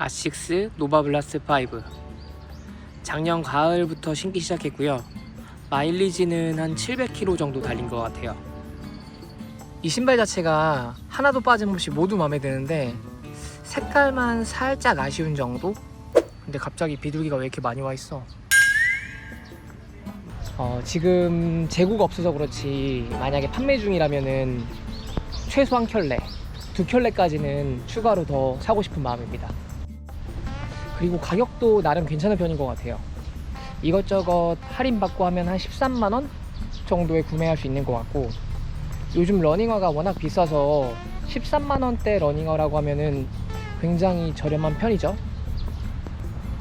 아식스 노바블라스 5 작년 가을부터 신기 시작했고요. 마일리지는 한 700km 정도 달린 것 같아요. 이 신발 자체가 하나도 빠짐없이 모두 마음에 드는데 색깔만 살짝 아쉬운 정도? 근데 갑자기 비둘기가 왜 이렇게 많이 와 있어? 어, 지금 재고가 없어서 그렇지 만약에 판매 중이라면은 최소 한 켤레 두 켤레까지는 추가로 더 사고 싶은 마음입니다 그리고 가격도 나름 괜찮은 편인 것 같아요. 이것저것 할인받고 하면 한 13만원 정도에 구매할 수 있는 것 같고 요즘 러닝화가 워낙 비싸서 13만원대 러닝화라고 하면은 굉장히 저렴한 편이죠.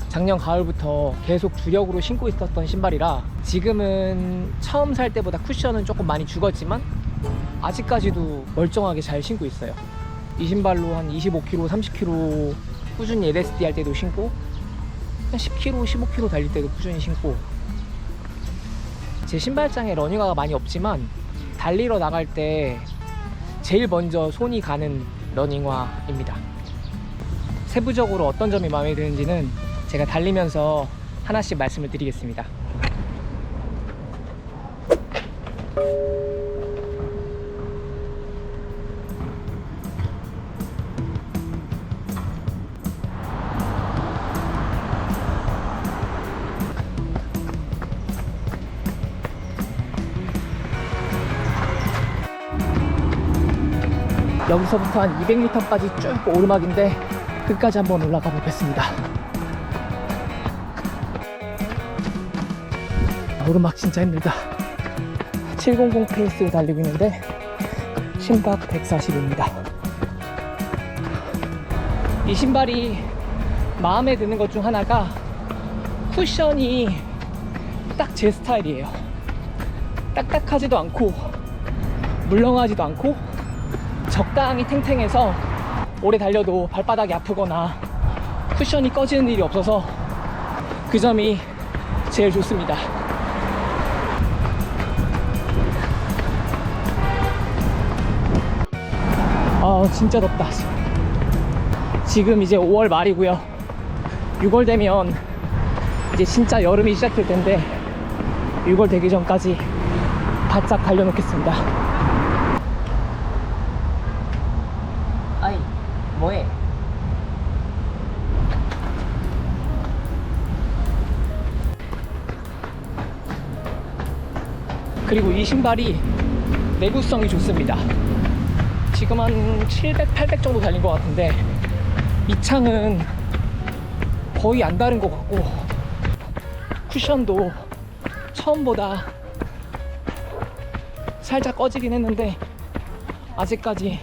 작년 가을부터 계속 주력으로 신고 있었던 신발이라 지금은 처음 살 때보다 쿠션은 조금 많이 죽었지만 아직까지도 멀쩡하게 잘 신고 있어요. 이 신발로 한 25km, 30km 꾸준히 LSD 할 때도 신고 한 10km, 15km 달릴 때도 꾸준히 신고. 제 신발장에 러닝화가 많이 없지만 달리러 나갈 때 제일 먼저 손이 가는 러닝화입니다. 세부적으로 어떤 점이 마음에 드는지는 제가 달리면서 하나씩 말씀을 드리겠습니다 여기서부터 한 200m까지 쭉 오르막인데 끝까지 한번 올라가 보겠습니다. 오르막 진짜 힘들다. 700 페이스로 달리고 있는데 심박 140입니다. 이 신발이 마음에 드는 것 중 하나가 쿠션이 딱 제 스타일이에요. 딱딱하지도 않고 물렁하지도 않고 적당히 탱탱해서 오래 달려도 발바닥이 아프거나 쿠션이 꺼지는 일이 없어서 그 점이 제일 좋습니다. 아 진짜 덥다. 지금 이제 5월 말이고요. 6월 되면 이제 진짜 여름이 시작될 텐데 6월 되기 전까지 바짝 달려놓겠습니다. 아이 뭐해? 그리고 이 신발이 내구성이 좋습니다. 지금 한 700, 800 정도 달린 것 같은데 밑창은 거의 안 다른 것 같고 쿠션도 처음보다 살짝 꺼지긴 했는데 아직까지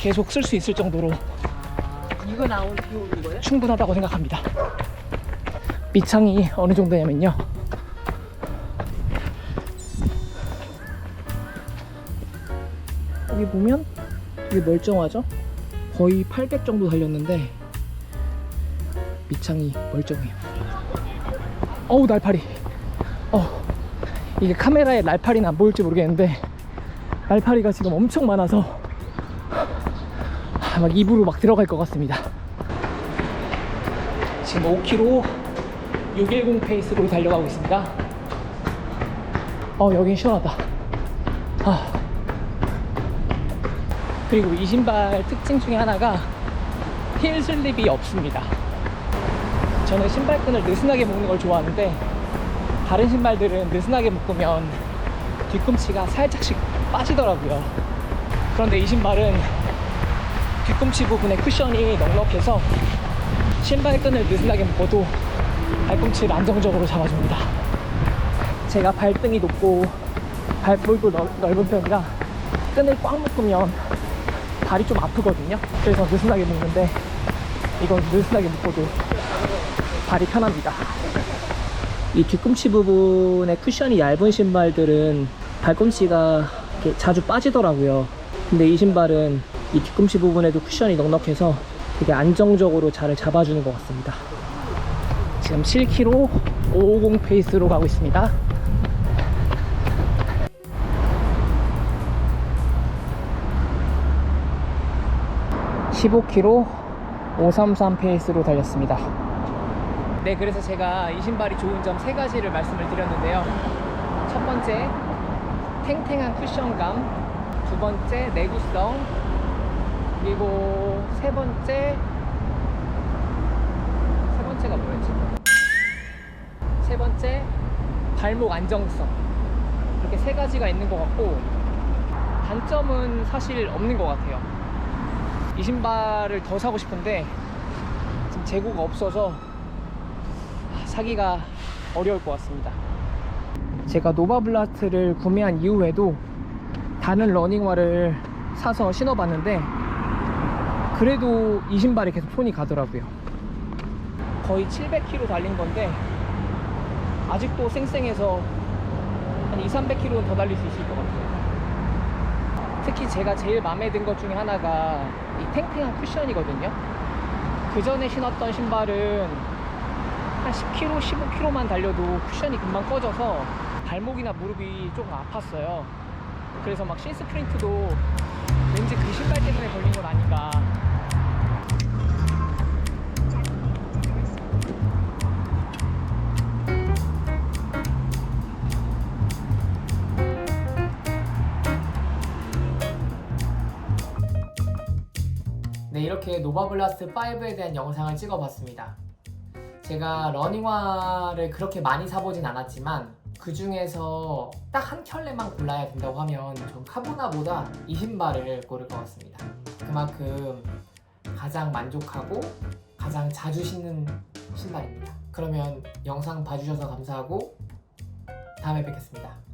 계속 쓸 수 있을 정도로 이거 나온 비 오는 거예요? 충분하다고 생각합니다. 밑창이 어느 정도냐면요. 여기 보면 되게 멀쩡하죠? 거의 800 정도 달렸는데 밑창이 멀쩡해요. 어우 날파리. 어 이게 카메라에 날파리는 안 보일지 모르겠는데 날파리가 지금 엄청 많아서 막 입으로 막 들어갈 것 같습니다. 지금 5km 610 페이스로 달려가고 있습니다. 어, 여긴 시원하다. 아. 그리고 이 신발 특징 중에 하나가 힐 슬립이 없습니다. 저는 신발끈을 느슨하게 묶는 걸 좋아하는데 다른 신발들은 느슨하게 묶으면 뒤꿈치가 살짝씩 빠지더라고요. 그런데 이 신발은 뒤꿈치 부분에 쿠션이 넉넉해서 신발끈을 느슨하게 묶어도 발꿈치를 안정적으로 잡아줍니다. 제가 발등이 높고 발볼도 넓, 넓은 편이라 끈을 꽉 묶으면 발이 좀 아프거든요. 그래서 느슨하게 묶는데 이건 느슨하게 묶어도 발이 편합니다. 이 뒤꿈치 부분에 쿠션이 얇은 신발들은 발꿈치가 자주 빠지더라고요. 근데 이 신발은 이 뒤꿈치 부분에도 쿠션이 넉넉해서 되게 안정적으로 잘 잡아주는 것 같습니다. 지금 7km 550 페이스로 가고 있습니다. 15km 533 페이스로 달렸습니다. 네, 그래서 제가 이 신발이 좋은 점 세 가지를 말씀을 드렸는데요. 첫 번째, 탱탱한 쿠션감. 두 번째, 내구성. 그리고 세 번째, 세 번째가 뭐였지? 세 번째, 발목 안정성. 이렇게 세 가지가 있는 것 같고, 단점은 사실 없는 것 같아요. 이 신발을 더 사고 싶은데, 지금 재고가 없어서 사기가 어려울 것 같습니다. 제가 노바블라스트를 구매한 이후에도 다른 러닝화를 사서 신어봤는데 그래도 이 신발이 계속 손이 가더라고요. 거의 700km 달린 건데 아직도 쌩쌩해서 한 2, 300km는 더 달릴 수 있을 것 같아요. 특히 제가 제일 마음에 든 것 중에 하나가 이 탱탱한 쿠션이거든요. 그 전에 신었던 신발은 한 10km, 15km만 달려도 쿠션이 금방 꺼져서 발목이나 무릎이 조금 아팠어요. 그래서 막 신스프린트도 왠지 그 신발 때문에 걸린 건 아닌가. 이렇게 노바블라스트 5에 대한 영상을 찍어봤습니다. 제가 러닝화를 그렇게 많이 사보진 않았지만 그 중에서 딱 한 켤레만 골라야 된다고 하면 전 카보나보다 이 신발을 고를 것 같습니다. 그만큼 가장 만족하고 가장 자주 신는 신발입니다. 그러면 영상 봐주셔서 감사하고 다음에 뵙겠습니다.